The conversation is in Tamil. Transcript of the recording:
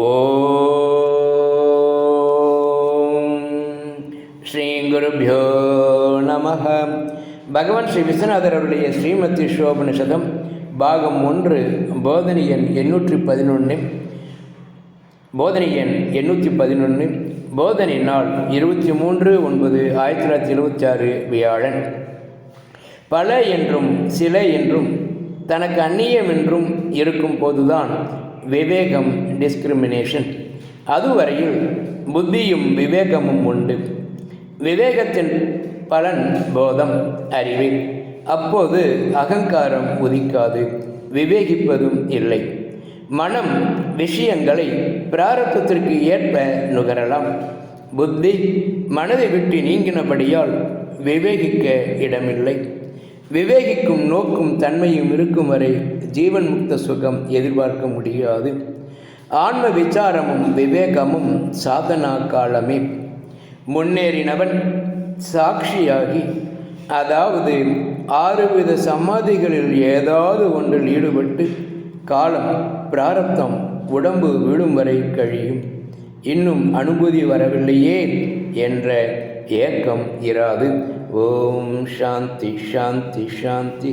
ஓம் ஸ்ரீ குருபியோ நம பகவான் ஸ்ரீ விஸ்வநாதர் அவருடைய ஸ்ரீமதி சோபனிஷதம் பாகம் ஒன்று போதனை எண் எண்ணூற்றி பதினொன்று போதனை எண் எண்ணூற்றி பதினொன்று போதனை நாள் இருபத்தி மூன்று ஒன்பது ஆயிரத்தி தொள்ளாயிரத்தி எழுபத்தி ஆறு வியாழன். பல என்றும் சில என்றும் தனக்கு அந்நியம் என்றும் இருக்கும் போதுதான் விவேகம் டிஸ்கிரிமினேஷன் அதுவரையில் புத்தியும் விவேகமும் உண்டு. விவேகத்தின் பலன் போதம் அறிவு. அப்போது அகங்காரம் உதிக்காது விவேகிப்பதும் இல்லை. மனம் விஷயங்களை பிராரத்தத்திற்கு ஏற்ப நுகரலாம். புத்தி மனதை விட்டு நீங்கினபடியால் விவேகிக்க இடமில்லை. விவேகிக்கும் நோக்கும் தன்மையும் இருக்கும் வரை ஜீவன் முக்த சுகம் எதிர்பார்க்க முடியாது. ஆன்ம விசாரமும் விவேகமும் சாதனா காலமே முன்னேறினவன் சாட்சியாகி அதாவது ஆறு வித சமாதிகளில் ஏதாவது ஒன்றில் ஈடுபட்டு காலம் பிராரப்தம் உடம்பு விழும் வரை கழியும். இன்னும் அனுபூதி வரவில்லையே என்ற ஏக்கம் இராது. ஓம் சாந்தி சாந்தி சாந்தி.